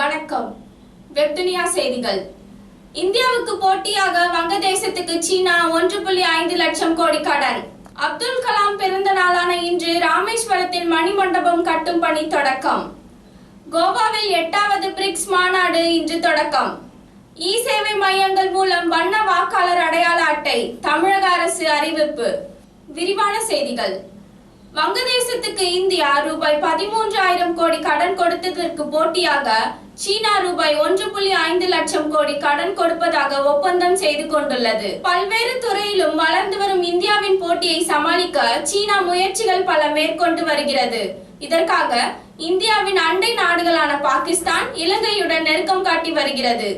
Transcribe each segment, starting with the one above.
வணக்கம். வெப்துனியா செய்திகள். இந்தியாவுக்கு போட்டியாக வங்கதேசத்துக்கு சீனா ஒன்று புள்ளி ஐந்து லட்சம் கோடி கடன் அப்துல் கலாம் பிறந்த நாளான இன்று ராமேஸ்வரத்தில் மணிமண்டபம் கட்டும் பணி தொடக்கம். கோவாவில் எட்டாவது பிரிக்ஸ் மாநாடு இன்று தொடக்கம். இ சேவை மையங்கள் மூலம் வண்ண வாக்காளர் அடையாள அட்டை தமிழக அரசு அறிவிப்பு. விரிவான செய்திகள். வங்கதேசத்துக்கு இந்தியா ரூபாய் பதிமூன்று கடன் கொடுத்ததற்கு போட்டியாக சீனா ரூபாய் ஒன்று புள்ளி ஐந்து லட்சம் கோடி கடன் கொடுப்பதாக ஒப்பந்தம் செய்து கொண்டுள்ளது. பல்வேறு துறையிலும் வளர்ந்து வரும் இந்தியாவின் போட்டியை சமாளிக்க சீனா முயற்சிகள் பல மேற்கொண்டு வருகிறது. இதற்காக இந்தியாவின் அண்டை நாடுகளான பாகிஸ்தான் இலங்கையுடன் நெருக்கம் காட்டி வருகிறது.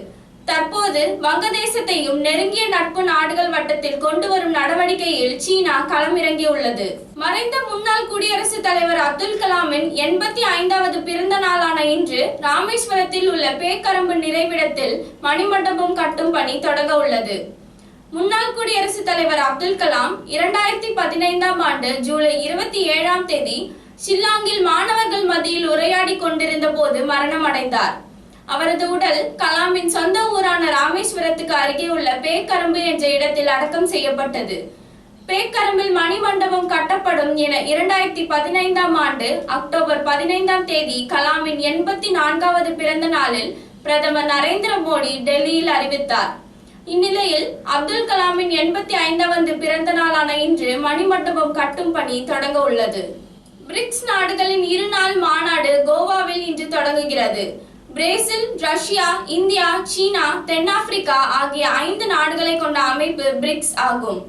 தற்போது வங்கதேசத்தையும் நெருங்கிய நட்பு நாடுகள் வட்டத்தில் கொண்டு வரும் நடவடிக்கையில் சீனா களமிறங்கியுள்ளது. மறைந்த முன்னாள் குடியரசுத் தலைவர் அப்துல் கலாமின் எண்பத்தி ஐந்தாவது பிறந்த நாளான இன்று ராமேஸ்வரத்தில் உள்ள பேக்கரம்பு நிறைவிடத்தில் மணிமண்டபம் கட்டும் பணி தொடங்க உள்ளது. முன்னாள் குடியரசுத் தலைவர் அப்துல் கலாம் இரண்டாயிரத்தி பதினைந்தாம் ஆண்டு ஜூலை இருபத்தி ஏழாம் தேதி ஷில்லாங்கில் மாணவர்கள் மத்தியில் உரையாடி கொண்டிருந்த போது மரணம் அடைந்தார் அவரது உடல் கலாமின் சொந்த ஊரான ராமேஸ்வரத்துக்கு அருகே உள்ள பேக்கரம்பு என்ற இடத்தில் அடக்கம் செய்யப்பட்டது. பேக்கரம்பில் மணிமண்டபம் கட்டப்படும் என இரண்டாயிரத்தி பதினைந்தாம் ஆண்டு அக்டோபர் பதினைந்தாம் தேதி கலாமின் எண்பத்தி நான்காவது பிறந்த நாளில் பிரதமர் நரேந்திர மோடி டெல்லியில் அறிவித்தார். இந்நிலையில் அப்துல் கலாமின் எண்பத்தி ஐந்தாவது பிறந்த நாளான இன்று மணிமண்டபம் கட்டும் பணி தொடங்க உள்ளது. பிரிக்ஸ் நாடுகளின் இருநாள் மாநாடு கோவாவில் இன்று தொடங்குகிறது. பிரேசில் ரஷ்யா இந்தியா சீனா தென்னாப்பிரிக்கா ஆகிய ஐந்து நாடுகளை கொண்ட அமைப்பு பிரிக்ஸ் ஆகும்.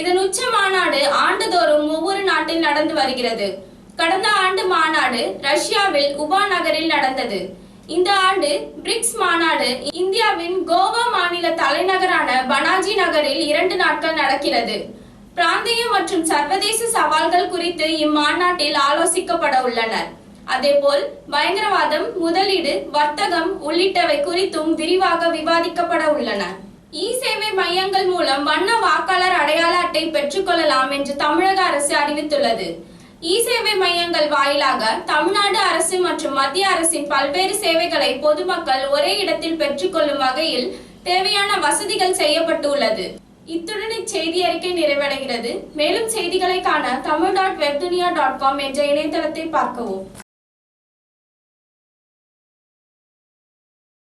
இதன் உச்ச மாநாடு ஆண்டுதோறும் ஒவ்வொரு நாட்டில் நடந்து வருகிறது. கடந்த ஆண்டு மாநாடு ரஷ்யாவில் உபா நகரில் நடந்தது. இந்த ஆண்டு பிரிக்ஸ் மாநாடு இந்தியாவின் கோவா மாநில தலைநகரான பனாஜி நகரில் இரண்டு நாட்கள் நடக்கிறது. பிராந்திய மற்றும் சர்வதேச சவால்கள் குறித்து இம்மாநாட்டில் ஆலோசிக்கப்பட உள்ளனர். அதேபோல் பயங்கரவாதம் முதலீடு வர்த்தகம் உள்ளிட்டவை குறித்தும் விரிவாக விவாதிக்கப்பட உள்ளன. இ சேவை மையங்கள் மூலம் வண்ண வாக்காளர் அடையாள அட்டை பெற்றுக்கொள்ளலாம் என்று தமிழக அரசு அறிவித்துள்ளது. இ சேவை மையங்கள் வாயிலாக தமிழ்நாடு அரசு மற்றும் மத்திய அரசின் பல்வேறு சேவைகளை பொதுமக்கள் ஒரே இடத்தில் பெற்றுக்கொள்ளும் வகையில் தேவையான வசதிகள் செய்யப்பட்டுள்ளது. இத்துடன் இச்செய்தி அறிக்கை நிறைவடைகிறது. மேலும் செய்திகளை காண Tamil dot Webdunia dot com என்ற இணையதளத்தை பார்க்கவும்.